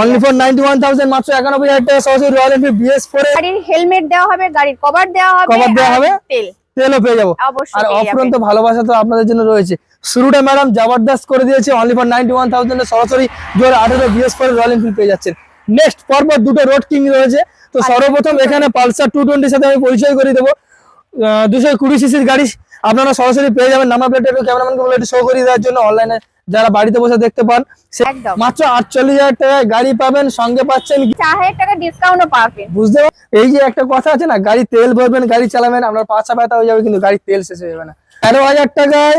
Only for ninety one thousand মাত্র একানব্বই হাজার টাকা সরাসরি রয়্যাল এনফিল্ড গাড়ির হেলমেট দেওয়া হবে গাড়ির কভার দেওয়া হবে Cover দেওয়া হবে? তেল। তেলও পেয়ে যাব। আর অফুরন্ত ভালোবাসা তো আপনাদের জন্য রয়েছে। শুরুটা ম্যাডাম জবরদস্ত করে দিয়েছে only for ninety one thousand সরাসরি দু হাজার আঠেরো বিএস ফোরে রয়্যাল এনফিল্ড পেয়ে যাচ্ছেন। নেক্সট পরপর দুটো রোড কিং রয়েছে। তো সর্বপ্রথম এখানে পালসার টু টোয়েন্টির সাথে আমি পরিচয় করে দেবো। দুশো কুড়ি সিসির গাড়ি। আপনারা সরাসরি পেয়ে যাবেন নাম্বার প্লেট একটু ক্যামেরাম্যানকে বলে একটু শো করে দেওয়ার জন্য অনলাইনে যারা বাড়িতে বসে দেখতে পান মাত্র আটচল্লিশ হাজার টাকায় গাড়ি পাবেন সঙ্গে পাচ্ছেন টাকা ডিসকাউন্টও পাবেন। বুঝতে এই যে একটা কথা আছে না গাড়ি তেল ভরবেন গাড়ি চালাবেন আপনার পাঁচা ব্যথা হয়ে যাবে কিন্তু গাড়ি তেল শেষ হয়ে যাবে না। তেরো হাজার টাকায়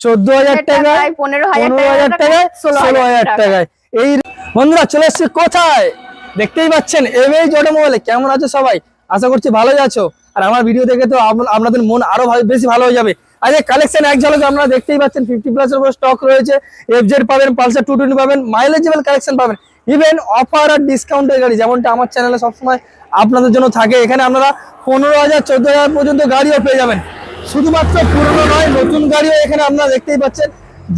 চোদ্দ হাজার টাকায় পনেরো হাজার টাকায় ষোলো হাজার টাকায়। এই বন্ধুরা চলে এসছে কোথায়? দেখতেই পাচ্ছেন এমএইচ অটোমোবাইলে কেমন আছো সবাই? আশা করছি ভালোই আছো। আর আমার ভিডিও দেখে তো আপ- আপনাদের মন আরও বেশি ভালো হয়ে যাবে। আর কালেকশন এক ঝলকে আপনারা দেখতেই পাচ্ছেন ফিফটি প্লাস এর উপর স্টক রয়েছে। এফজেড পাবেন, পালসার টু টোয়েন্টি পাবেন মাইলেজেবল কালেকশন পাবেন। ইভেন অফার আর ডিসকাউন্টের গাড়ি, যেমনটা আমার চ্যানেলে সবসময় আপনাদের জন্য থাকে। এখানে আপনারা পনেরো হাজার, চোদ্দ হাজার পর্যন্ত গাড়িও পেয়ে যাবেন। শুধুমাত্র পুরনো নয়, নতুন গাড়িও এখানে আপনারা দেখতেই পাচ্ছেন।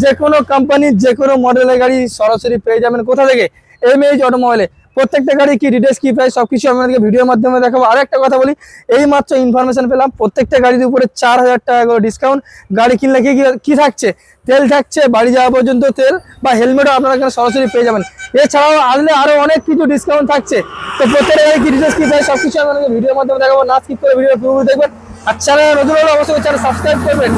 যে কোনো কোম্পানির যে কোনো মডেলের গাড়ি সরাসরি পেয়ে যাবেন। কোথা থেকে? এম এইচ অটোমোবাইলে প্রত্যেকটা গাড়ি কি ডিটেলস কি প্রাইস সবকিছু আপনাদেরকে ভিডিওর মাধ্যমে দেখাবো। আর একটা কথা বলি এই মাত্র ইনফরমেশন পেলাম, প্রত্যেকটা গাড়ির উপরে চার হাজার টাকা করে ডিসকাউন্ট গাড়ি কিনলে কি কি- থাকছে? তেল থাকছে, বাড়ি যাওয়া পর্যন্ত তেল বা হেলমেটও আপনারা এখানে সরাসরি পেয়ে যাবেন। এছাড়াও আসলে আরও অনেক কিছু ডিসকাউন্ট থাকছে। তো প্রত্যেকটা গাড়ি কি ডিটেলস কি প্রাইস সবকিছু আপনাদেরকে ভিডিওর মাধ্যমে দেখাবো। না স্কিপ করে ভিডিও পুরোপুরি দেখবেন। আর চ্যানেল নতুন হলে অবশ্যই চ্যানেল সাবস্ক্রাইব করবেন।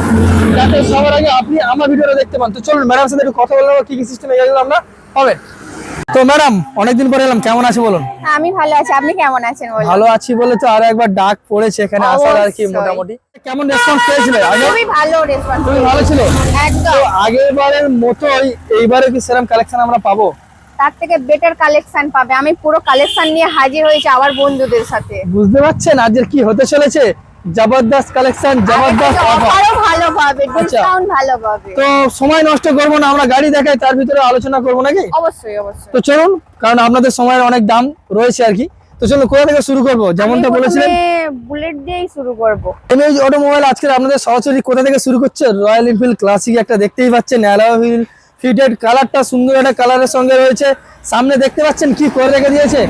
যাতে সবার আগে আপনি আমার ভিডিওটা দেখতে পান। তো চলুন ম্যাডাম সাথে একটু কথা বলব কি কি সিস্টেমে এগুলো আমরা। হবে। তো ম্যাডাম অনেকদিন পরে এলাম কেমন আছে বলুন? আমি ভালো আছি আপনি কেমন আছেন বলুন? ভালো আছি বলে তো আরও একবার ডাক পড়েছে এখানে আসার আর কি মোটামুটি। কেমন রেসপন্স পেয়েছিলে? আগে খুবই ভালো রেসপন্স খুবই ভালো ছিল? একদম। তো আগের বারের মতোই এইবারে কি সেরকম কালেকশন আমরা পাবো? তার থেকে বেটার কালেকশন পাবে। আমি পুরো কালেকশন নিয়ে হাজির হয়েছি আবার বন্ধুদের সাথে। বুঝতে পারছেন? আজকের কি হতে চলেছে? জবরদস্ত কালেকশন জবরদস্ত অফারও ভালো পাবে ডিসকাউন্ট ভালো পাবে। তো সময় নষ্ট করব না আমরা গাড়ি দেখাই তার ভিতরে আলোচনা করব নাকি? অবশ্যই অবশ্যই। তো চলুন কারণ আপনাদের সময়ের অনেক দাম রয়েছে আর কি। তো চলুন কোথা থেকে শুরু করব? যেমনটা বলেছিলেন। বুলেট দিয়েই শুরু করব। এমএইচ অটোমোবাইল আজকে আপনাদের সরাসরি কোথা থেকে শুরু করছে? রয়্যাল এনফিল্ড ক্লাসিক একটা দেখতেই পাচ্ছেন অ্যালয় হুইল ফিটেড কালারটা সুন্দর একটা কালারের সঙ্গে রয়েছে। সামনে দেখতে পাচ্ছেন কি করে রেখে দিয়েছে?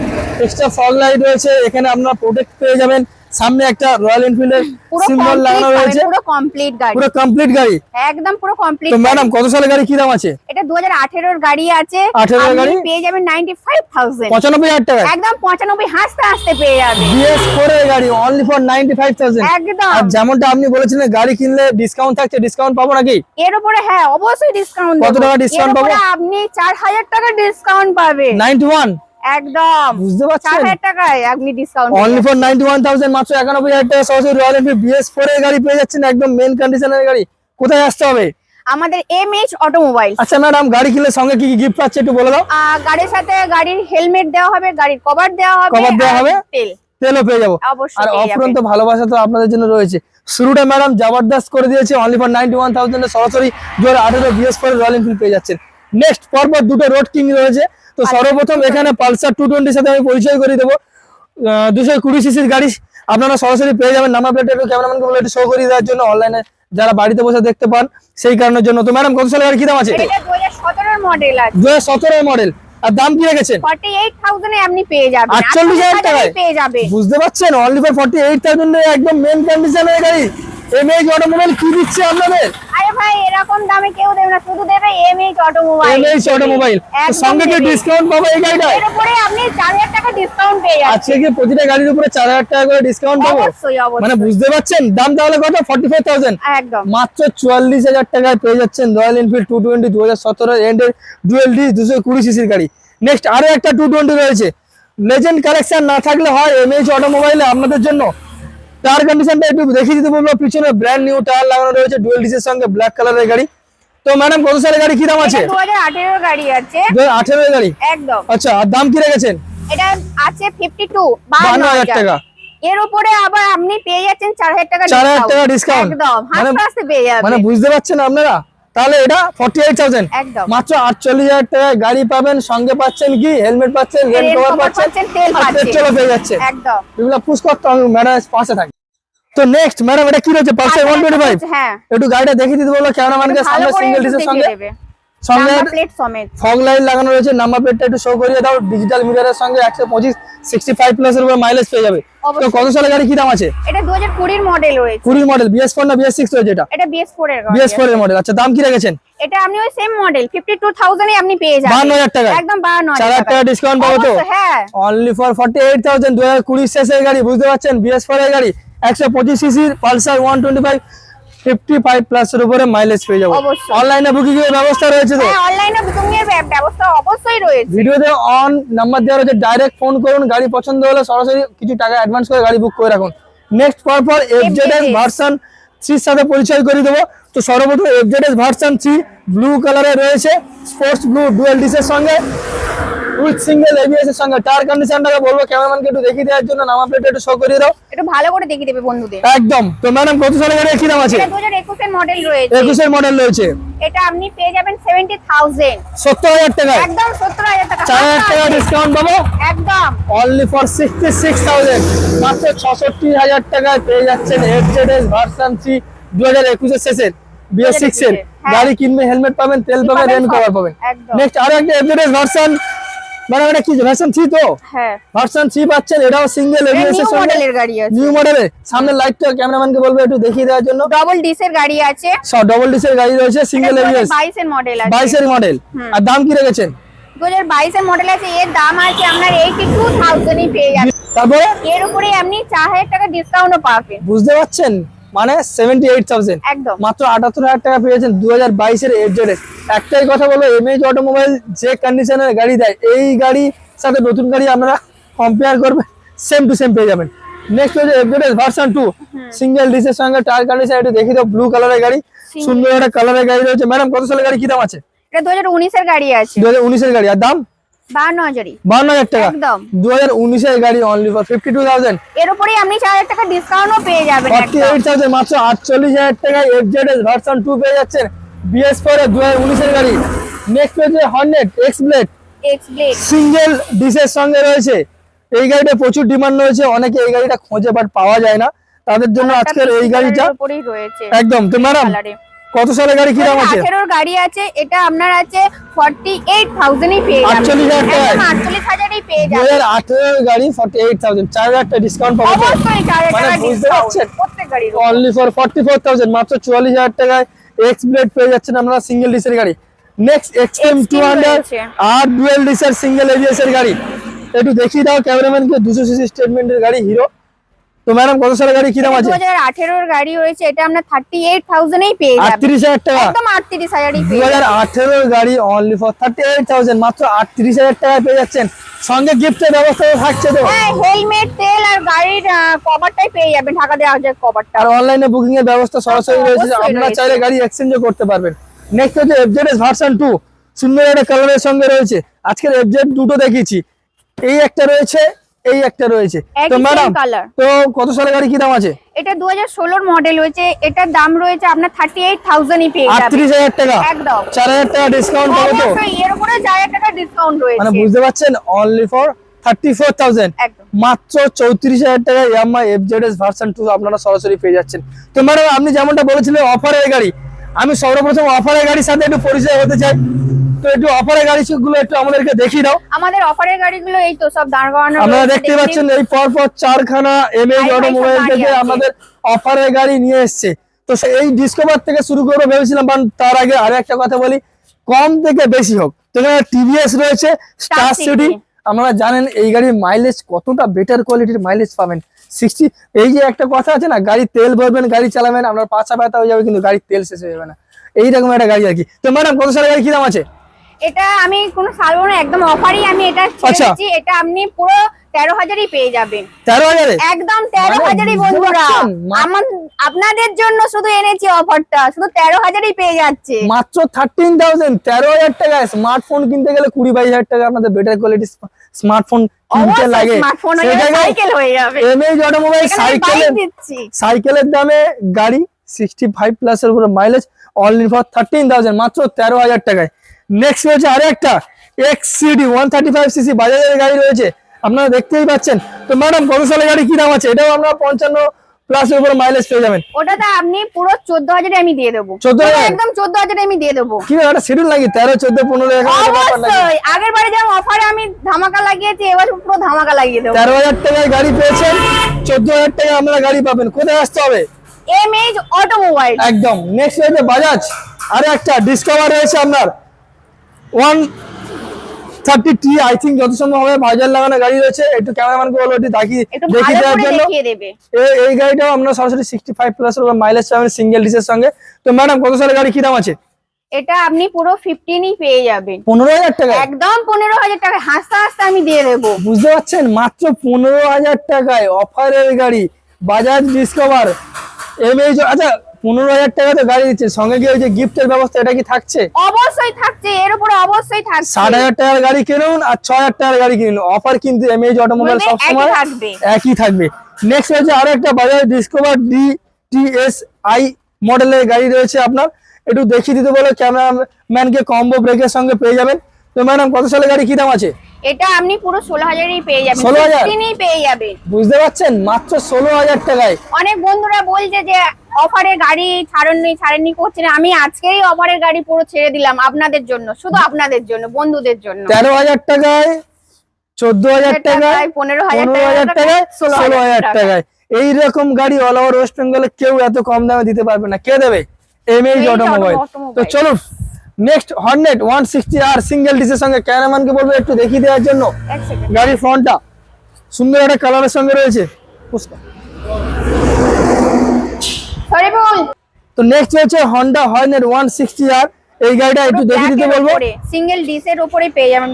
এক্সট্রা ফগ লাইট রয়েছে এখানে আপনারা প্রোটেক্ট পেয়ে যাবেন। সামনে একটা রয়্যাল এনফিল্ডের সিম্বল লাগানো রয়েছে। পুরো কমপ্লিট গাড়ি। পুরো কমপ্লিট গাড়ি? একদম পুরো কমপ্লিট তো ম্যাডাম কত সালের গাড়ি? কি দাম আছে? এটা 2018 এর গাড়ি আছে। 18 এর গাড়ি? পেয়ে যাবেন 95000 পঁচানব্বই হাজার টাকা একদম 95 হাসতে হাসতে পেয়ে যাবেন। বিএস ফোর এর গাড়ি only for ninety five thousand একদম। আর যেমনটা আপনি বলেছিলেন গাড়ি কিনলে ডিসকাউন্ট থাকছে ডিসকাউন্ট পাবো নাকি? এর উপরে হ্যাঁ অবশ্যই ডিসকাউন্ট কত টাকা ডিসকাউন্ট পাবো? আপনি 4000 টাকা ডিসকাউন্ট পাবেন। নাইনটি ওয়ান একদম। বুঝতে পারছেন? 4000 টাকায় আপনি discount only for ninety one thousand মাত্র একানব্বই হাজার টাকা সরাসরি রয়্যাল এনফিল্ড বিএস এর গাড়ি পেয়ে যাচ্ছেন একদম মেন কন্ডিশনের গাড়ি। কোথায় আসতে হবে? আমাদের এমএইচ অটোমোবাইল আচ্ছা ম্যাডাম গাড়ি কিনলে সঙ্গে কি কি গিফট পাচ্ছে একটু বলে দাও। গাড়ির সাথে গাড়ির হেলমেট দেওয়া হবে গাড়ির কভার দেওয়া হবে Cover দেওয়া হবে? তেল। তেলও পেয়ে যাব। অবশ্যই আর অফুরন্ত ভালোবাসা তো আপনাদের জন্য রয়েছে। শুরুটা ম্যাডাম জবরদস্ত করে দিয়েছে only for ninety one thousand সরাসরি দু হাজার আঠেরো বিএস ফোর রয়্যাল এনফিল্ড পেয়ে যাচ্ছেন। নেক্সট পরপর দুটো রোড কিং রয়েছে। তো সর্বপ্রথম এখানে পালসার টু টোয়েন্টির সাথে আমি পরিচয় করে দেবো। দুশো কুড়ি সিসির গাড়ি আপনারা সরাসরি পেয়ে যাবেন। নাম্বার প্লেট একটু ক্যামেরাম্যানকে বলে একটু শো করে দেওয়ার জন্য অনলাইনে যারা বাড়িতে বসে দেখতে পান সেই কারণের জন্য। তো ম্যাডাম কত সালের গাড়ি? কি দাম আছে? এটা 2017 এর মডেল আছে। দু হাজার সতেরো মডেল আর দাম কি রেখেছেন? 48000 এ আপনি পেয়ে যাবেন। 48,000 48,000 টাকায়? পেয়ে যাবেন বুঝতে পারছেন? Only for forty eight thousand একদম মেন কন্ডিশনের গাড়ি। এমএইচ অটোমোবাইল কি দিচ্ছে আপনাদের? আরে ভাই এরকম দামে কেউ দেবে না শুধু দেবে এমএইচ অটোমোবাইল এমএইচ অটোমোবাইল সঙ্গে কি ডিসকাউন্ট পাবো এই গাড়িটায়? এর উপরে আপনি 4000 টাকা ডিসকাউন্ট পেয়ে যাচ্ছেন। আজকে কি প্রতিটা গাড়ির উপরে চার হাজার টাকা করে ডিসকাউন্ট পাবো? অবশ্যই অবশ্যই। মানে বুঝতে পারছেন? দাম তাহলে কত? ফর্টি ফাইভ থাউজেন্ড একদম। মাত্র চুয়াল্লিশ হাজার টাকায় পেয়ে যাচ্ছেন রয়্যাল এনফিল্ড টু টোয়েন্টি দু হাজার সতেরো এন্ডের ডুয়েল ডি দুশো কুড়ি সিসির গাড়ি। নেক্সট আরও একটা টু টোয়েন্টি রয়েছে। লেজেন্ড কালেকশন না থাকলে হয় এমএইচ অটোমোবাইলে আপনাদের জন্য। টায়ার কন্ডিশনটা একটু দেখিয়ে দিতে বলব। পিছনে ব্র্যান্ড নিউ টায়ার লাগানো রয়েছে ডুয়েল ডিসের সঙ্গে ব্ল্যাক কালারের গাড়ি। তো ম্যাডাম কত সালের গাড়ি? কি দাম আছে? এটা 2018 এর গাড়ি আছে। দু হাজার আঠেরো গাড়ি? একদম। আচ্ছা আর দাম কি রেখেছেন? এটা আছে 52 বান্ন 52000 টাকা। এর উপরে আবার আপনি পেয়ে যাচ্ছেন 4000 টাকা 4000 টাকা ডিসকাউন্ট একদম মানে- পেয়ে যাবেন। মানে বুঝতে পারছেন আপনারা? তাহলে এটা ফর্টি এইট থাউজেন্ড মাত্র আটচল্লিশ হাজার টাকায় গাড়ি পাবেন সঙ্গে পাচ্ছেন কি? হেলমেট পাচ্ছেন রেন কভার পাচ্ছেন পেট্রোল পেয়ে যাচ্ছে এগুলো পুশ করতে ম্যাডাম পাশে থাকে। তো নেক্সট ম্যাডাম এটা কি রয়েছে? পালসার ওয়ান টোয়েন্টি ফাইভ হ্যাঁ। একটু গাড়িটা দেখিয়ে দিতে বলল ক্যামেরাম্যানকে সামনে সিঙ্গেল ডিসের সঙ্গে? ফগ লাইট লাগানো রয়েছে নাম্বার প্লেটটা একটু শো করিয়ে দাও ডিজিটাল মিটারের সঙ্গে একশো পঁচিশ সিক্সটি ফাইভ প্লাস এর উপর মাইলেজ পেয়ে যাবে। তো কত সালের গাড়ি কি দাম আছে? এটা দু হাজার কুড়ির মডেল রয়েছে। কুড়ির মডেল বিএস ফোর না বিএস সিক্স রয়েছে এটা? এটা বিএস ফোর এর বিএস ফোর এর মডেল আচ্ছা দাম কি রেখেছেন? এটা আপনি ওই সেম মডেল ফিফটি টু থাউজেন্ডে আপনি পেয়ে যাবেন। হাজার একদম বান্ন চার হাজার টাকা। ডিসকাউন্ট পাবো তো? হ্যাঁ। Only for forty eight thousand দু হাজার কুড়ি শেষের গাড়ি বুঝতে পারছেন? বিএস ফোর এর গাড়ি একশো পঁচিশ সিসির পালসার ওয়ান প্লাস এর উপরে মাইলেজ পেয়ে যাব। অনলাইনে বুকিং এর ব্যবস্থা রয়েছে তো? অনলাইনে বুকিং এর ব্যবস্থা অবশ্যই রয়েছে। ভিডিওতে অন নাম্বার দেওয়া রয়েছে ডাইরেক্ট ফোন করুন গাড়ি পছন্দ হলে সরাসরি কিছু টাকা অ্যাডভান্স করে গাড়ি বুক করে রাখুন। নেক্সট পরপর এফজেডএস FZS ভার্সন সাথে পরিচয় করে দেবো। তো সর্বপ্রথম এফজেডএস ভার্সন থ্রি ব্লু কালারে রয়েছে স্পোর্টস ব্লু ডুয়েল ডিসের সঙ্গে। উইথ সিঙ্গেল এবিএস এর সঙ্গে। টায়ার কন্ডিশনটাকে বলব ক্যামেরাম্যানকে একটু দেখিয়ে দেওয়ার জন্য নাম্বার প্লেট একটু শো করিয়ে দাও। একটু ভালো করে দেখিয়ে দেবে বন্ধুদের। একদম। তো ম্যাডাম কত গাড়ি কি দাম আছে? এটা দু হাজার মডেল রয়েছে। একুশের মডেল রয়েছে। এটা আপনি পেয়ে যাবেন সেভেন্টি থাউজেন্ড সত্তর হাজার টাকায়। একদম সত্তর হাজার টাকা। চার হাজার টাকা ডিসকাউন্ট পাবো? একদম। Only for sixty six thousand মাত্র ছষট্টি হাজার টাকায় পেয়ে যাচ্ছেন এফজেডএস ভার্সন দু হাজার একুশের শেষের বিএস এর। গাড়ি কিনবে হেলমেট পাবেন তেল পাবেন রেন কভার পাবেন। নেক্সট আরও একটা এফজেডএস ভার্সন এটা কি ভার্সন থ্রি তো? হ্যাঁ। ভার্সন থ্রি পাচ্ছেন এটাও সিঙ্গেল এবিএস এর মডেলের গাড়ি আছে। নিউ মডেলের লাইটটা ক্যামেরাম্যানকে বলব একটু দেখিয়ে দেওয়ার জন্য। ডবল ডিসের গাড়ি আছে। সব ডবল গাড়ি রয়েছে সিঙ্গেল এবিএস বাইশের মডেল আছে। বাইশের মডেল আর দাম কি রেখেছেন? দু হাজার বাইশের মডেল আছে এর দাম আছে আপনার এইটি টু থাউজেন্ডই পেয়ে যাবেন। তারপরে? এর উপরে আপনি চার হাজার টাকা ডিসকাউন্টও পাবেন। বুঝতে পারছেন? মানে সেভেন্টি এইট থাউজেন্ড একদম। মাত্র আটাত্তর হাজার টাকা পেয়েছেন দু হাজার বাইশের এফজেডএস একটাই কথা বলব এমএজ অটোমোবাইল যে কন্ডিশনের গাড়ি দেয় এই গাড়ি সাথে নতুন গাড়ি আপনারা কম্পেয়ার করবেন সেম টু সেম পেয়ে যাবেন। নেক্সট হচ্ছে এফজেডএস ভার্সন টু সিঙ্গেল ডিসের সঙ্গে টায়ার কন্ডিশন একটু দেখি দাও ব্লু কালারের গাড়ি সুন্দর একটা কালারের গাড়ি রয়েছে। ম্যাডাম কত সালের গাড়ি কি দাম আছে? এটা দু হাজার উনিশের গাড়ি আছে। দু হাজার উনিশের গাড়ি। আর দাম? বান্ন হাজারই। বান্ন হাজার টাকা। একদম। দু হাজার উনিশের গাড়ি only for fifty two thousand এর উপরে আপনি চার হাজার টাকা ডিসকাউন্টও পেয়ে যাবেন ফর্টি এইট থাউজেন্ড মাত্র আটচল্লিশ হাজার টাকায় এফজেডএস ভার্সন টু পেয়ে যাচ্ছেন। বিএস ফোর দু হাজার উনিশের গাড়ি। নেক্সট হচ্ছে হর্নেট এক্স ব্লেড সিঙ্গেল ডিসের সঙ্গে রয়েছে। এই গাড়িটা প্রচুর ডিমান্ড রয়েছে। অনেকে এই গাড়িটা খোঁজে বাট পাওয়া যায় না। তাদের জন্য আজকের এই গাড়িটা একদম। তো ম্যাডাম কত সালের গাড়ি কি দাম আছে? আঠেরোর গাড়ি আছে এটা আপনার আছে ফর্টি এইট থাউজেন্ডই পেয়ে যাবেন 48,000 টাকায়? একদম আটচল্লিশ হাজারই পেয়ে যাবেন হাজার আঠেরোর গাড়ি ফর্টি এইট থাউজেন্ড চার হাজার টাকা ডিসকাউন্ট পাবো। তো? অবশ্যই চার হাজার মানে টাকা বুঝতে ডিসকাউন্ট পারছেন? প্রত্যেক গাড়ির only for forty four thousand মাত্র চুয়াল্লিশ হাজার টাকায় এক্স ব্লেড পেয়ে যাচ্ছেন আপনারা সিঙ্গেল ডিসের গাড়ি। নেক্সট Xtreme হান্ড্রেড আর ডুয়েল ডিসের সিঙ্গেল এবিএস এর গাড়ি। একটু দেখিয়ে দাও ক্যামেরাম্যান ক্যামেরাম্যানকে দুশো সিসি স্টেটমেন্টের গাড়ি হিরো তো ম্যাডাম কত সালের গাড়ি? কি দাম আছে? হাজার আঠেরোর গাড়ি রয়েছে এটা থার্টি এইট থাউজেন্ডই পেয়ে যাবেন আটত্রিশ হাজার টাকা। একদম আটত্রিশ হাজারই দু পেয়ে হাজার আঠেরোর গাড়ি only for thirty eight thousand মাত্র আটত্রিশ হাজার টাকায় পেয়ে যাচ্ছেন। সঙ্গে গিফটের ব্যবস্থা থাকছে তো। হ্যাঁ হেলমেট তেল আর গাড়ির কভারটাই পেয়ে যাবেন ঢাকা দেওয়া যায় কভারটা আর অনলাইনে বুকিং এর ব্যবস্থা সরাসরি হ্যাঁ, রয়েছে আপনারা চাইলে গাড়ি এক্সচেঞ্জও করতে পারবেন। নেক্সট হচ্ছে এফজেডএস ভার্সন টু সুন্দর একটা কালারের সঙ্গে রয়েছে। আজকের এফজেড দুটো দেখিয়েছি। এই একটা রয়েছে এই একটা রয়েছে। তো ম্যাডাম তো কত সালের গাড়ি কি দাম আছে? এটা দু হাজার ষোলোর মডেল হয়েছে এটার দাম রয়েছে আপনার থার্টি এইট থাউজেন্ডই পেয়ে যাবেন। আটত্রিশ হাজার টাকা। একদম। চার হাজার টাকা ডিসকাউন্ট পাবো তো? অবশ্যই এর উপরে চার হাজার টাকা ডিসকাউন্ট রয়েছে। মানে বুঝতে পারছেন only for thirty four thousand একদম। মাত্র চৌত্রিশ হাজার টাকা ইয়ামা এফজেডএস ভার্সন টু আপনারা সরাসরি পেয়ে যাচ্ছেন। তো ম্যাডাম আপনি যেমনটা বলেছিলেন অফারের গাড়ি। আমি সর্বপ্রথম অফারের গাড়ির সাথে একটু পরিচয় হতে চাই। তো একটু অফারের গাড়িগুলো একটু আমাদেরকে দেখিয়ে দাও। আমাদের অফারের গাড়িগুলো এই তো সব দাঁড় করানো আপনারা দেখতে দেখে পাচ্ছেন এই পরপর চারখানা এমএজ অটোমোবাইল থেকে আমাদের অফারের গাড়ি নিয়ে এসছে। তো এই ডিসকভার থেকে শুরু করব ভেবেছিলাম বাট তার আগে আরও একটা কথা বলি কম থেকে বেশি হোক। তো টিভিএস রয়েছে স্টার। সিটি আপনারা জানেন এই গাড়ির মাইলেজ কতটা বেটার কোয়ালিটির মাইলেজ পাবেন। সিক্সটি এই যে একটা কথা আছে না গাড়ি তেল ভরবেন গাড়ি চালাবেন আপনার পাছা ব্যথা হয়ে যাবে কিন্তু গাড়ির তেল শেষ হয়ে যাবে না। এইরকম একটা গাড়ি আর কি। তো ম্যাডাম কত সালের গাড়ি কি আছে? এটা আমি কোনো সালবো না একদম অফারই আমি এটা ছেড়ে আচ্ছা। এটা আপনি পুরো তেরো হাজারই পেয়ে যাবেন। তেরো হাজারে? একদম তেরো মানে হাজারই বন্ধুরা। আমার আপনাদের জন্য শুধু এনেছি অফারটা শুধু তেরো হাজারই পেয়ে যাচ্ছে। মাত্র থার্টিন থাউজেন্ড তেরো হাজার টাকায় স্মার্টফোন কিনতে গেলে কুড়ি বাইশ হাজার টাকা আপনাদের বেটার কোয়ালিটি স্মার্টফোন কিনতে লাগে। অটোমোবাইল সাইকেলের সাইকেলের দামে গাড়ি সিক্সটি ফাইভ প্লাস এর উপরে mileage only for thirteen thousand মাত্র তেরো হাজার টাকায়। নেক্সট রয়েছে আরও একটা X CD one thirty five CC বাজাজের গাড়ি রয়েছে। আপনারা দেখতেই পাচ্ছেন। তো ম্যাডাম কত সালের গাড়ি কি দাম আছে? এটাও আমরা পঞ্চান্ন প্লাস এর উপরে মাইলেজ পেয়ে যাবেন। ওটাতে আপনি পুরো চোদ্দ হাজারে আমি দিয়ে দেবো। 14,000? পুরো একদম চোদ্দ হাজারে আমি দিয়ে দেবো। কি একটা শিডিউল নাকি তেরো চোদ্দ পনেরো নাকি? অবশ্যই। আগের বারে যেমন অফারে আমি ধামাকা লাগিয়েছি এবার পুরো ধামাকা লাগিয়ে দেবো। তেরো হাজার টাকায় গাড়ি পেয়েছেন চোদ্দ হাজার টাকায় আপনারা গাড়ি পাবেন। কোথায় আসতে হবে? এম এইচ অটোমোবাইল একদম। নেক্সট রয়েছে বাজাজ আরে একটা ডিসকভার রয়েছে আপনার। One thirty T I think যত সম্ভব হবে বাজার লাগানো গাড়ি রয়েছে। একটু ক্যামেরাম্যানকে বলব একটু একটু দেখিয়ে দেওয়ার জন্য। এই- গাড়িটাও আপনার সরাসরি সিক্সটি ফাইভ প্লাস মাইলেজ পাবেন সিঙ্গেল ডিসের সঙ্গে। তো ম্যাডাম কত সালের গাড়ি? কি দাম আছে? এটা আপনি পুরো ফিফটিনই পেয়ে যাবেন। পনেরো হাজার টাকা একদম পনেরো হাজার টাকা হাসতে হাসতে আমি দিয়ে দেবো। বুঝতে পারছেন? মাত্র পনেরো হাজার টাকায় অফারের গাড়ি। বাজাজ ডিসকভার এম এইচ আচ্ছা পনেরো হাজার টাকাতে গাড়ি দিচ্ছে। সঙ্গে কি ওই যে গিফটের ব্যবস্থা এটা কি থাকছে? অবশ্যই থাকছে এর উপরে অবশ্যই থাকছে। ষাট হাজার টাকার গাড়ি কিনুন আর ছ হাজার টাকার গাড়ি কিনুন। অফার কিন্তু অটোমোবাইল সবসময় একই থাকবে। একই থাকবে। নেক্সট হচ্ছে আরও একটা Bajaj Discover D T S I মডেলের গাড়ি রয়েছে আপনার। একটু দেখিয়ে দিতে বলে ক্যামেরাম্যানকে কম্বো ব্রেকের সঙ্গে পেয়ে যাবেন। তো ম্যাডাম কত সালের গাড়ি? কি দাম আছে? এটা আপনি পুরো ষোলো হাজারই পেয়ে যাবেন। 16,000? ফিফটিনই পেয়ে যাবেন। বুঝতে পারছেন? মাত্র ষোলো হাজার টাকায়। অনেক বন্ধুরা বলছে যে অফারের গাড়ি ছাড়েননি ছাড়েননি করছে না। আমি আজকেই অফারের গাড়ি পুরো ছেড়ে দিলাম আপনাদের জন্য শুধু আপনাদের জন্য বন্ধুদের জন্য। তেরো হাজার টাকায় চোদ্দ হাজার টাকায় টাকায়, 15,000 পনেরো হাজার টাকায়, টাকায় 16,000 ষোলো হাজার টাকায়। টাকায়। এইরকম গাড়ি অল ওভার ওয়েস্ট বেঙ্গলে কেউ এত কম দামে দিতে পারবে না। কে দেবে? এম এইচ অটোমোবাইল তো চলুন next Hornet one sixty R single ডিসের সঙ্গে ক্যারামানকে বলব একটু দেখিয়ে দেওয়ার জন্য। গাড়ির ফ্রন্টটা সুন্দর একটা কালারের সঙ্গে রয়েছে। তো নেক্সট হচ্ছে Honda Hornet one sixty R এই গাড়িটা একটু দেখিয়ে দিতে বলব। সিঙ্গেল ডিসের উপরে পেয়ে যাবেন।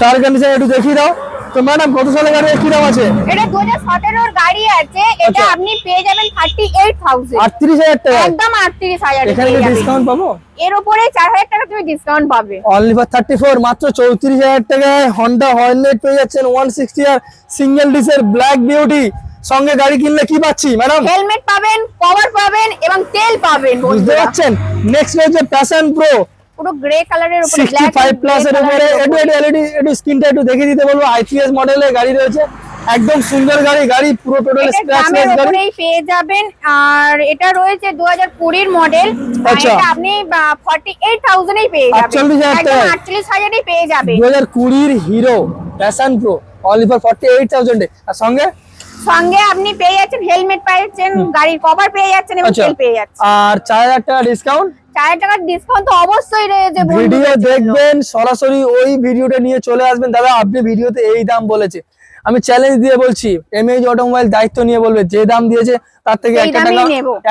তার কন্ডিশন একটু দেখিয়ে দাও। তো ম্যাডাম কত সালের গাড়ি কি দাম আছে এটা দু হাজার সতেরোর গাড়ি আছে এটা আচ্ছা। আপনি পেয়ে যাবেন থার্টি এইট থাউজেন্ড আটত্রিশ হাজার টাকা। একদম আটত্রিশ হাজার এখানে কি ডিসকাউন্ট পাবো? এর উপরে চার হাজার টাকা তুমি ডিসকাউন্ট পাবে। অনলি ফর থার্টি ফোর মাত্র চৌত্রিশ হাজার টাকায় হন্ডা হর্নেট পেয়ে যাচ্ছেন ওয়ান সিক্সটি আর সিঙ্গেল ডিসের ব্ল্যাক বিউটি সঙ্গে গাড়ি কিনলে কি পাচ্ছি ম্যাডাম হেলমেট পাবেন কভার পাবেন এবং তেল পাবেন বুঝতে পারছেন? নেক্সট রয়েছে প্যাশন প্রো পুরো গ্রে কালারের উপরে sixty black five and plus এর উপরে এর একটু উপরে। এলইডি একটু স্ক্রিনটা একটু দেখিয়ে দিতে বলব। আইপিএস মডেলের গাড়ি রয়েছে। একদম সুন্দর গাড়ি গাড়ি পুরো টোটাল স্ক্র্যাচলেস গাড়ি। উপরেই পেয়ে যাবেন। আর এটা রয়েছে দু হাজার কুড়ির মডেল আচ্ছা। এটা আপনি ফর্টি এইট থাউজেন্ডই পেয়ে যাবেন। 48,000 একদম টাকায়। আটচল্লিশ পেয়ে যাবেন। দু হাজার কুড়ির Hero Passion Pro only for forty eight থাউজেন্ডে আর সঙ্গে? সঙ্গে আপনি পেয়ে যাচ্ছেন হেলমেট পেয়েছেন গাড়ির কভার পেয়ে যাচ্ছেন এবং আচ্ছা। তেল পেয়ে যাচ্ছেন। আর চার হাজার টাকা ডিসকাউন্ট চার হাজার টাকার ডিসকাউন্ট তো অবশ্যই রয়েছে ভিডিও দেখবেন সরাসরি ওই ভিডিওটা নিয়ে চলে আসবেন। দাদা আপনি ভিডিওতে এই দাম বলেছে। আমি চ্যালেঞ্জ দিয়ে বলছি এমএইচ অটোমোবাইল দায়িত্ব নিয়ে বলবে যে দাম দিয়েছে তার থেকে একটা টাকা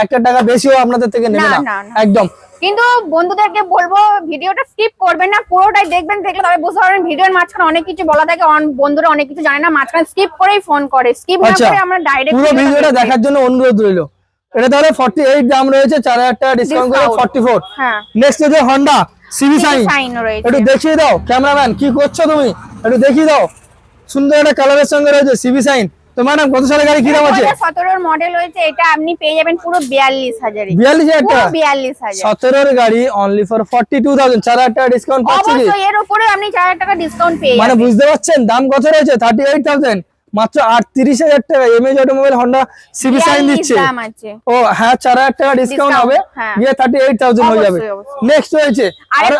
একটা টাকা বেশিও আপনাদের থেকে নেবে না। একদম। কিন্তু বন্ধুদেরকে বলব ভিডিওটা স্কিপ করবেন না পুরোটাই দেখবেন দেখলে তবে বুঝতে পারবেন ভিডিওর মাঝখানে অনেক কিছু বলা থাকে অন- বন্ধুরা অনেক কিছু জানে না মাঝখানে স্কিপ করেই ফোন করে। স্কিপ না আচ্ছা করে আমরা ডাইরেক্ট পুরো ভিডিওটা দেখার জন্য অনুরোধ রইল। এটা তাহলে ফর্টি এইট দাম রয়েছে চার হাজার টাকা ডিসকাউন্ট করে Discount। ফর্টি ফোর হ্যাঁ। নেক্সট হচ্ছে হন্ডা সিভি সাইন একটু দেখিয়ে দাও ক্যামেরাম্যান কি করছ তুমি? একটু দেখিয়ে দাও। সুন্দর একটা কালারের সঙ্গে রয়েছে সিভি সাইন তো ম্যাডাম কত সালের গাড়ি কি দাম আছে? সতেরোর মডেল হয়েছে এটা আপনি পেয়ে যাবেন পুরো বিয়াল্লিশ হাজারে। বিয়াল্লিশ টাকা? বিয়াল্লিশ হাজার। সতেরোর গাড়ি only for forty two thousand চার হাজার টাকা ডিসকাউন্ট পাচ্ছি অবশ্যই এর উপরে আপনি চার হাজার টাকা ডিসকাউন্ট পেয়ে মানে বুঝতে পারছেন? দাম কত রয়েছে? থার্টি এইট থাউজেন্ড মাত্র আটত্রিশ হাজার টাকা। MH automobile Honda CB Shine দিচ্ছে। ও হ্যাঁ চার হাজার টাকা ডিসকাউন্ট হবে। হ্যাঁ। গিয়ে থার্টি এইট থাউজেন্ড হয়ে যাবে। নেক্সট রয়েছে। আরও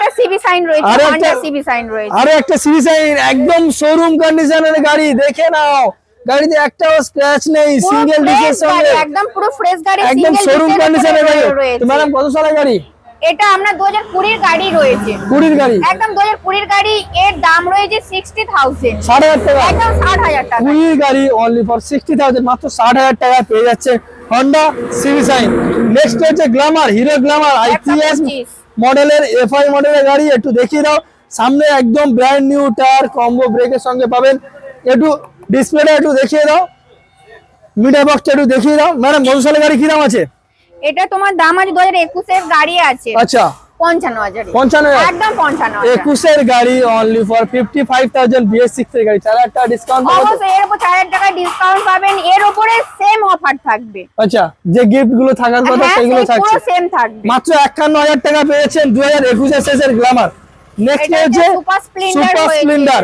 একটা সিবি সাইন একদম শোরুম কন্ডিশনের গাড়ি দেখে নাও। গাড়িতে একটাও স্ক্র্যাচ নেই সিঙ্গেল ডিসের সঙ্গে। একদম পুরো ফ্রেশ গাড়ি একদম শোরুম কন্ডিশনের গাড়ি। ম্যাডাম কত সালের গাড়ি? এটা আপনার দু হাজার কুড়ির গাড়ি রয়েছে। কুড়ির গাড়ি? একদম দু হাজার কুড়ির গাড়ি এর দাম রয়েছে সিক্সটি থাউজেন্ড ষাট হাজার টাকা। একদম ষাট হাজার টাকা। কুড়ির গাড়ি অনলি ফর সিক্সটি থাউজেন্ড মাত্র ষাট হাজার টাকা পেয়ে যাচ্ছে হন্ডা সিভি সাইন নেক্সট হচ্ছে গ্ল্যামার হিরো গ্ল্যামার আইপিএস 125 মডেলের এফআই মডেলের গাড়ি একটু দেখিয়ে দাও। সামনে একদম ব্র্যান্ড নিউ টায়ার কম্বো ব্রেকের সঙ্গে পাবেন। একটু ডিসপ্লেটা একটু দেখিয়ে দাও। মিটার বক্সটা একটু দেখিয়ে দাও। ম্যাডাম কত গাড়ি কি দাম আছে? এটা তোমার দাম আছে দু হাজার একুশের গাড়ি আছে। আচ্ছা। পঞ্চান্ন হাজার পঞ্চান্ন একদম পঞ্চান্ন একুশের গাড়ি only for fifty five thousand BS six এর গাড়ি। চার হাজার টাকা ডিসকাউন্ট অবশ্যই এর উপর চার হাজার টাকা ডিসকাউন্ট পাবেন। এর উপরে সেম অফার থাকবে। আচ্ছা যে গিফটগুলো থাকার কথা হ্যাঁ সেগুলো থাকছে। সেম থাকবে। মাত্র একান্ন হাজার টাকা পেয়েছেন দুই হাজার একুশের শেষের নেক্সট হচ্ছে সুপার স্প্লেন্ডার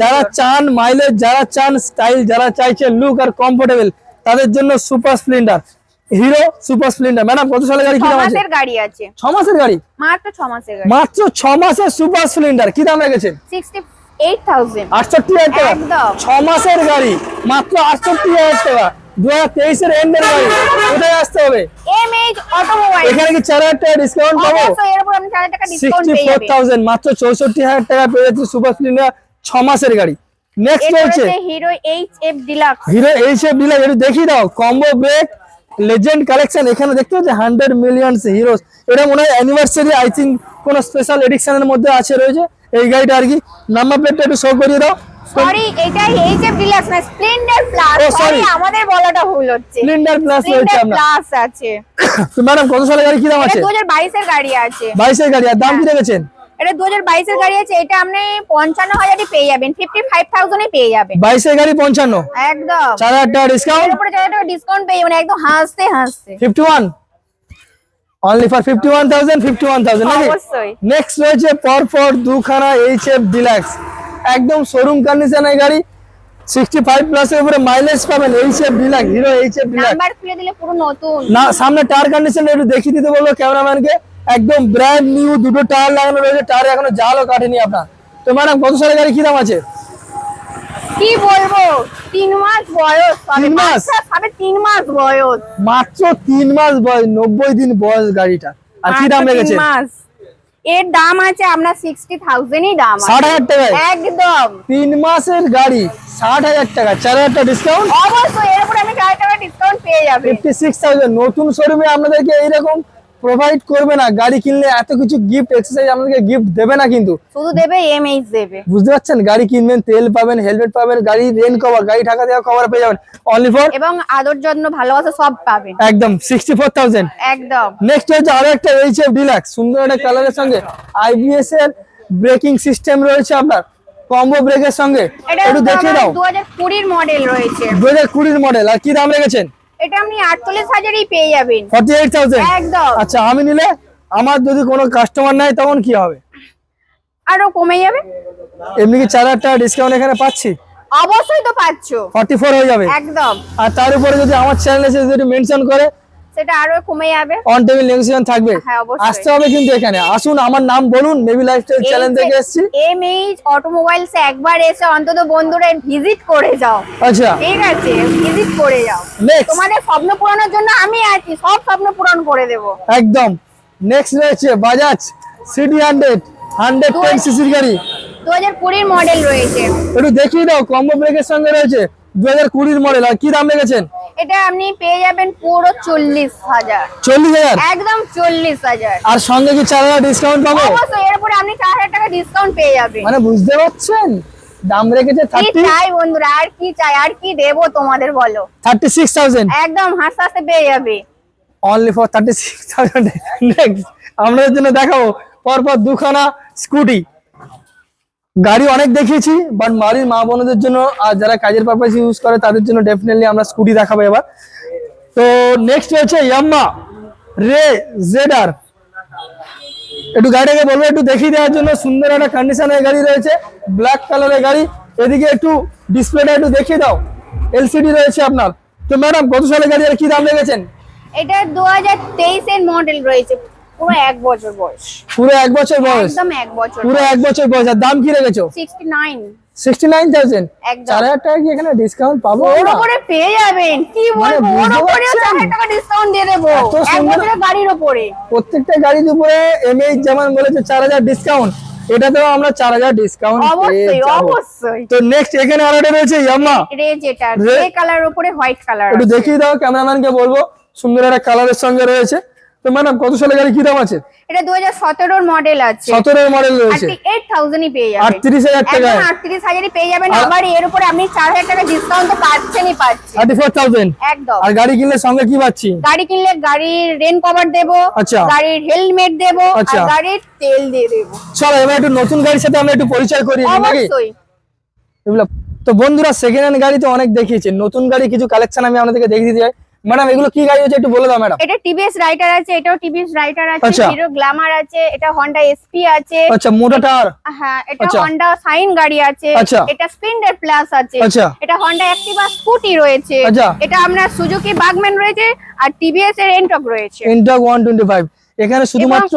যারা চান মাইলেজ যারা চান স্টাইল যারা চাইছেন লুক আর কমফোর্টেবল তাদের জন্য Super Splendor Hero Super Splendor. Madam কত সালে গাড়ি? কি দাম আছে? গাড়ি আছে। ছ মাসের গাড়ি? মাত্র ছ মাসের গাড়ি। মাত্র ছ মাসের সুপার স্প্লেন্ডার। কি দাম রেখেছেন আটষট্টি হাজার টাকা। একদম। মাসের গাড়ি। মাত্র আটষট্টি হাজার টাকা। দু হাজার তেইশের এন্ডের গাড়ি। কোথায় আসতে হবে? এম এইচ অটোমোবাইল এখানে কি চার হাজার টাকা ডিসকাউন্ট পাবো? অবশ্যই এর উপর চার হাজার টাকা ডিসকাউন্ট পেয়ে যাবেন থাউজেন্ড মাত্র চৌষট্টি হাজার টাকা পেয়ে যাচ্ছে সুপার স্প্লেন্ডার। ছ মাসের গাড়ি। নেক্সট হচ্ছে Hero H F Deluxe Hero H F dealer একটু দেখিয়ে দাও। কম্বো ব্রেক লেজেন্ড কালেকশন এখানে দেখতে পাচ্ছি হান্ড্রেড মিলিয়নস হিরোস এটা মনে হয় অ্যানিভার্সারি আই থিঙ্ক কোন স্পেশাল এডিশনের মধ্যে আছে রয়েছে। এই গাড়িটা আর কি। নাম্বার প্লেটটা একটু শো করিয়ে দাও। সরি এটা এইচ ডিলাক্স না স্প্লেন্ডার প্লাস Oh, সরি আমাদের বলাটা ভুল হচ্ছে। স্প্লেন্ডার প্লাস রয়েছে স্প্লেন্ডার প্লাস আছে। তো ম্যাডাম কত সালের গাড়ি কি দাম আছে? দু হাজার বাইশের গাড়ি আছে। বাইশের গাড়ি আর দাম কি রেখেছেন? এটা দু হাজার বাইশের গাড়ি আছে এটা আপনি পঞ্চান্ন হাজারই পেয়ে যাবেন ফিফটি ফাইভ থাউজেন্ডে পেয়ে যাবেন। বাইশের গাড়ি পঞ্চান্ন? একদম। চার হাজার টাকা ডিসকাউন্ট উপরে চার হাজার টাকা ডিসকাউন্ট পেয়ে যাবেন একদম হাসতে হাসতে। Fifty one only for fifty one thousand fifty one thousand অবশ্যই। নেক্সট রয়েছে পরপর দুখানা এইচ এফ ডিলাক্স একদম শোরুম কন্ডিশনের গাড়ি। সিক্সটি ফাইভ প্লাসের উপরে মাইলেজ পাবেন এফ ডিলাক্স হিরো নাম্বার খুলে দিলে পুরো নতুন। না সামনে টায়ার কন্ডিশন একটু দেখিয়ে দিতে বলব ক্যামেরাম্যানকে একদম ব্র্যান্ড নিউ দুটো টায়ার লাগানো রয়েছে। টায়ার এখনও জালও কাটেনি আপনার। তো ম্যাডাম কত সালের গাড়ি কি দাম আছে? কি বলব? তিন মাস বয়স। তিন মাস? বাচ্চা তিন মাস বয়স। মাত্র তিন মাস বয়স নব্বই দিন বয়স গাড়িটা। আর কি দাম রেখেছে? মাস। এর দাম আছে আপনার সিক্সটি থাউজেন্ডই দাম ষাট হাজার টাকায়? একদম। তিন মাসের গাড়ি ষাট হাজার টাকা। চার হাজার টাকা ডিসকাউন্ট অবশ্যই এর উপরে আমি চার হাজার টাকা ডিসকাউন্ট পেয়ে যাবে। ফিফটি সিক্স থাউজেন্ড নতুন শোরুমে আপনাদেরকে এইরকম প্রোভাইড করবে না গাড়ি কিনলে এত কিছু গিফট এক্সারসাইজ আপনাদেরকে গিফট দেবে না কিন্তু। শুধু দেবে এমএইচ দেবে। বুঝতে পারছেন? গাড়ি কিনবেন তেল পাবেন হেলমেট পাবেন গাড়ি রেন কভার গাড়ি ঢাকা দেওয়া কভার পেয়ে যাবেন। অনলি ফর এবং আদর যত্ন ভালোবাসা সব পাবেন। একদম সিক্সটি ফোর থাউজেন্ড একদম। নেক্সট হচ্ছে আরও একটা এইচ এফ ডিলাক্স সুন্দর একটা কালারের সঙ্গে। আইবিএস এর ব্রেকিং সিস্টেম রয়েছে আপনার কম্বো ব্রেকের সঙ্গে। একটু দেখিয়ে দাও। দু হাজার কুড়ির মডেল রয়েছে। দু হাজার কুড়ির মডেল আর কি দাম রেখেছেন? এটা আপনি আটচল্লিশ হাজারই পেয়ে যাবেন। ফর্টি এইট থাউজেন্ড একদম। আচ্ছা আমি নিলে আমার যদি কোনো কাস্টমার নাই তখন কি হবে? আরও কমে যাবে? এমনি কি চার হাজার টাকা ডিসকাউন্ট এখানে পাচ্ছি? অবশ্যই তো পাচ্ছো। ফর্টি ফোর হয়ে যাবে। একদম। আর তার উপরে যদি আমার চ্যানেলে এসে যদি মেনশন করে সেটা আরও কমে যাবে। অন টেবিল নেগোসিয়েশন থাকবে? হ্যাঁ, অবশ্যই। আসতে হবে কিন্তু এখানে। আসুন আমার নাম বলুন মেবি লাইফস্টাইল চ্যানেল থেকে এসেছি। এমএইচ অটোমোবাইলস একবার এসে অন্তত বন্ধুরা ভিজিট করে যাও। আচ্ছা। ঠিক আছে ভিজিট করে যাও। তোমাদের স্বপ্ন পূরণের জন্য আমি আছি সব স্বপ্ন পূরণ করে দেব। একদম। নেক্সট রয়েছে Bajaj CT hundred hundred ten সিসির গাড়ি। দু হাজার কুড়ির মডেল রয়েছে। একটু দেখিয়ে দাও কম্বো ব্রেকের সঙ্গে রয়েছে। দু হাজার কুড়ির মডেল আর কি দাম রেখেছেন? এটা আপনি পেয়ে যাবেন পুরো চল্লিশ হাজার। চল্লিশ হাজার? একদম চল্লিশ হাজার। আর সঙ্গে কি চার হাজার ডিসকাউন্ট পাবো? অবশ্যই এর উপরে আপনি চার হাজার টাকা ডিসকাউন্ট পেয়ে যাবেন। মানে বুঝতে পারছেন? দাম রেখেছে কি চাই বন্ধুরা? আর কি চাই? আর কি দেবো তোমাদের বলো? থার্টি সিক্স থাউজেন্ড একদম হাসতে হাসতে পেয়ে যাবে। Only for thirty six thousand next আপনাদের জন্য দেখাবো। পরপর দুখানা স্কুটি গাড়ি অনেক দেখিয়েছি বাট বাড়ির মা বোনদের জন্য আর যারা কাজের পারপাস ইউজ করে, তাদের জন্য ডেফিনেটলি আমরা স্কুটি দেখাবো এবার। তো নেক্সট হচ্ছে ইয়াম্মা রে জেডার একটু গাড়িটাকে বলব, একটু দেখিয়ে দেওয়ার জন্য সুন্দর একটা কন্ডিশনের গাড়ি রয়েছে ব্ল্যাক কালারের গাড়ি। এদিকে একটু ডিসপ্লেটা একটু দেখিয়ে দাও। এলসিডি রয়েছে আপনার। তো ম্যাডাম কত সালের গাড়ি আর কি দাম লেগেছেন এটা দু হাজার তেইশের মডেল রয়েছে। পুরো এক বছর বয়স। পুরো এক বছর বয়স? একদম এক বছর পুরো এক বছর বয়স। আর দাম কি রেখেছো? Sixty nine sixty nine thousand একদম। চার হাজার টাকা কি এখানে ডিসকাউন্ট পাবো ওর? উপরে পেয়ে যাবেন। কি মানে বলব? ওর উপরে টাকা ডিসকাউন্ট দিয়ে দেবো। এত এক সুন্দর- বছরের গাড়ির উপরে প্রত্যেকটা গাড়ির উপরে এমএইচ যেমন বলেছে চার হাজার ডিসকাউন্ট এটাতেও আমরা চার হাজার ডিসকাউন্ট অবশ্যই অবশ্যই। তো নেক্সট এখানে আর একটা রয়েছে ইয়াম্মা। রে যেটা রে- গ্রে কালার উপরে হোয়াইট কালার একটু দেখিয়ে দাও ক্যামেরাম্যানকে বলব। সুন্দর একটা কালারের সঙ্গে রয়েছে। তো ম্যাডাম কত সালের গাড়ি কি দাম আছে? এটা দু হাজার সতেরোর মডেল আছে। সতেরোর মডেল রয়েছে। থার্টি এইট থাউজেন্ডই পেয়ে যাবেন আটত্রিশ হাজার একদম টাকায় আটত্রিশ হাজারই পেয়ে যাবেন আবার এর উপরে আপনি চার হাজার টাকা ডিসকাউন্ট তো পাচ্ছেনই পাচ্ছেন। থার্টি ফোর থাউজেন্ড একদম। আর গাড়ি কিনলে সঙ্গে কি পাচ্ছি? গাড়ি কিনলে গাড়ির রেন কভার দেবো। গাড়ির হেলমেট দেবো আর আচ্ছা। গাড়ির তেল দিয়ে দেবো। চলো এবার একটু নতুন গাড়ির সাথে আমরা একটু পরিচয় করি নাকি? অবশ্যই। তো বন্ধুরা সেকেন্ড হ্যান্ড গাড়ি তো অনেক দেখিয়েছে। নতুন গাড়ি কিছু কালেকশন আমি আপনাদেরকে দেখিয়ে দিতে চাই। ম্যাডাম এগুলো কি গাড়ি হচ্ছে একটু বলে দাও ম্যাডাম। এটা টিভিএস রাইডার আছে এটাও টিভিএস রাইডার আছে আচ্ছা। হিরো গ্ল্যামার আছে এটা হন্ডা এসপি আছে। আচ্ছা মোটা টায়ার হ্যাঁ এটা আচ্ছা। হন্ডা সাইন গাড়ি আছে। আচ্ছা। এটা স্প্লেন্ডার প্লাস আছে। আচ্ছা। এটা হন্ডা অ্যাক্টিভা স্কুটি রয়েছে। এটা আমরা সুজুকি বাগম্যান রয়েছে আর টিভিএস এর এন্টক রয়েছে। টোয়েন্টি ফাইভ এখানে শুধুমাত্র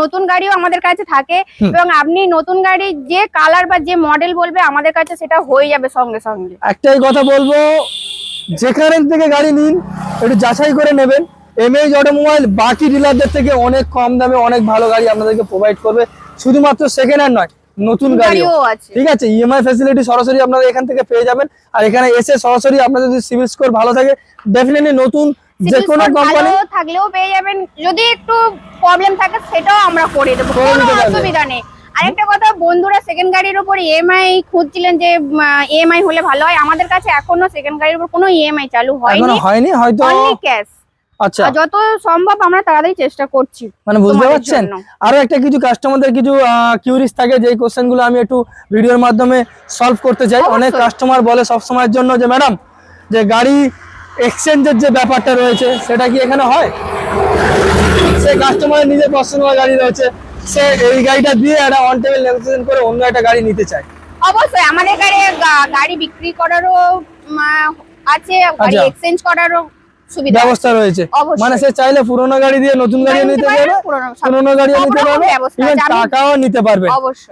নতুন গাড়িও আমাদের কাছে থাকে এবং আপনি নতুন গাড়ি যে কালার বা যে মডেল বলবে আমাদের কাছে সেটা হয়ে যাবে সঙ্গে সঙ্গে। একটাই কথা বলব যেখানে থেকে গাড়ি নিন একটু যাচাই করে নেবেন। এমএইচ অটোমোবাইল বাকি ডিলারদের থেকে অনেক কম দামে অনেক ভালো গাড়ি আপনাদেরকে প্রোভাইড করবে। শুধুমাত্র সেকেন্ড হ্যান্ড নয় নতুন গাড়িও। ঠিক আছে? ইএমআই ফ্যাসিলিটি সরাসরি আপনারা এখান থেকে পেয়ে যাবেন। আর এখানে এসে সরাসরি আপনাদের যদি সিভিল স্কোর ভালো থাকে ডেফিনেটলি নতুন যে কোনো কোম্পানি থাকলেও পেয়ে যাবেন। যদি একটু প্রবলেম থাকে সেটাও আমরা করে দেবো। কোনো অসুবিধা নেই। আরেকটা কথা বন্ধুরা সেকেন্ড গাড়ির উপর ইএমআই খুঁজছিলেন যে ইএমআই হলে ভালো হয়। আমাদের কাছে এখনও সেকেন্ড গাড়ির উপর কোনো ইএমআই চালু এখনও হয়নি হয়নি হয়তো অনলি ক্যাশ আচ্ছা। যত সম্ভব আমরা তাড়াতাড়ি চেষ্টা করছি মানে বুঝতে পারছেন? আরও একটা কিছু কাস্টমারদের কিছু কিউরিস থাকে যে কোশ্চেনগুলো আমি একটু ভিডিওর মাধ্যমে সলভ করতে চাই। অনেক কাস্টমার বলে সব সময়ের জন্য যে ম্যাডাম যে গাড়ি এক্সচেঞ্জের যে ব্যাপারটা রয়েছে সেটা কি এখানে হয়? সে কাস্টমারের নিজের পছন্দ গাড়ি রয়েছে। সে এই গাড়িটা দিয়ে একটা অন টেবিল নেগোসিয়েশন করে অন্য একটা গাড়ি নিতে চায়। অবশ্যই আমাদের গাড়ি গাড়ি বিক্রি করারও আছে গাড়ি আচ্ছা। এক্সচেঞ্জ করারও সুবিধা ব্যবস্থা রয়েছে। মানে সে চাইলে পুরোনো গাড়ি দিয়ে নতুন গাড়ি নিতে পারবে, পুরোনো- সব নিতে পারবে ইভেন টাকাও নিতে পারবে।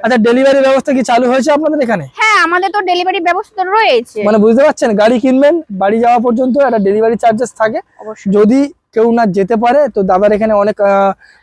আচ্ছা ডেলিভারি ব্যবস্থা কি চালু হয়েছে আপনাদের এখানে? হ্যাঁ আমাদের তো ডেলিভারি ব্যবস্থা রয়েছে। মানে বুঝতে পারছেন গাড়ি কিনবেন বাড়ি যাওয়া পর্যন্ত একটা ডেলিভারি চার্জেস থাকে। যদি কেউ না যেতে পারে তো দাদার এখানে অনেক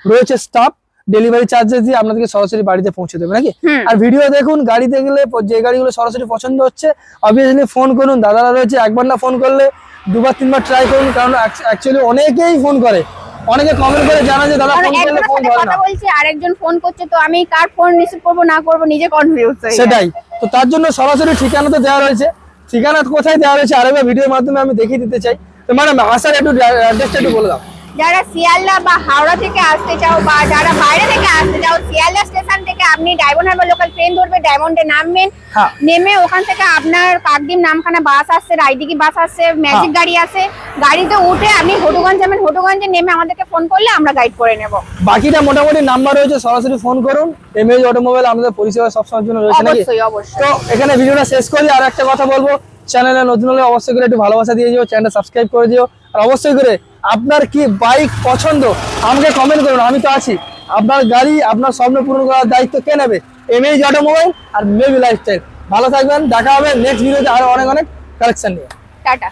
রয়েছে স্টাফ ডেলিভারি চার্জেস দিয়ে আপনাদেরকে সরাসরি বাড়িতে পৌঁছে দেবে নাকি? আর ভিডিও দেখুন গাড়ি দেখলে প- যে গাড়িগুলো সরাসরি পছন্দ হচ্ছে অবভিয়াসলি ফোন করুন দাদারা রয়েছে একবার না ফোন করলে দুবার তিনবার ট্রাই করুন কারণ অ্যাকচুয়ালি অনেকেই ফোন করে। অনেকে কমেন্ট করে জানা যে দাদা ফোন করলে ফোন ধরে না। বলছি আরেকজন ফোন করছে তো আমি কার ফোন রিসিভ করব না করব নিজে কনফিউজ হয়ে সেটাই। তো তার জন্য সরাসরি ঠিকানা তো দেওয়া রয়েছে। ঠিকানা কোথায় দেওয়া রয়েছে আরেকবার ভিডিওর মাধ্যমে আমি দেখিয়ে দিতে চাই। তো ম্যাডাম আসার একটু অ্যাড্রেসটা একটু বলে দাও। যারা শিয়ালদা বা হাওড়া থেকে আসতে চাও বা যারা বাইরে থেকে আসতে চাও শিয়ালদা স্টেশন থেকে আপনি ডায়মন্ড হারবার লোকাল ট্রেন ধরবে ডায়মন্ডে নামবেন। হ্যাঁ। নেমে ওখান থেকে আপনার কাকদ্বীপ নামখানা বাস আসছে রাইদিকি বাস আসছে ম্যাজিক। গাড়ি আছে গাড়িতে উঠে আপনি হটুগঞ্জ যাবেন হটুগঞ্জে নেমে আমাদেরকে ফোন করলে আমরা গাইড করে নেব। বাকিটা মোটামুটি নাম্বার রয়েছে সরাসরি ফোন করুন। এমএজ অটোমোবাইল আমাদের পরিষেবা সবসময়ের জন্য রয়েছে নাকি? অবশ্যই অবশ্যই। তো এখানে ভিডিওটা শেষ করি আর একটা কথা বলব চ্যানেলে নতুন হলে অবশ্যই করে একটু ভালোবাসা দিয়ে দিও চ্যানেলটা সাবস্ক্রাইব করে দিও আর অবশ্যই করে আপনার কি বাইক পছন্দ? আমাকে কমেন্ট করুন, আমি তো আছি। আপনার গাড়ি, আপনার স্বপ্ন পূরণ করার দায়িত্ব কে নেবে? এমএজ অটোমোবাইল আর মেবি লাইফস্টাইল ভালো থাকবেন, দেখা হবে নেক্সট ভিডিওতে আরও অনেক অনেক কালেকশন নিয়ে। টাটা।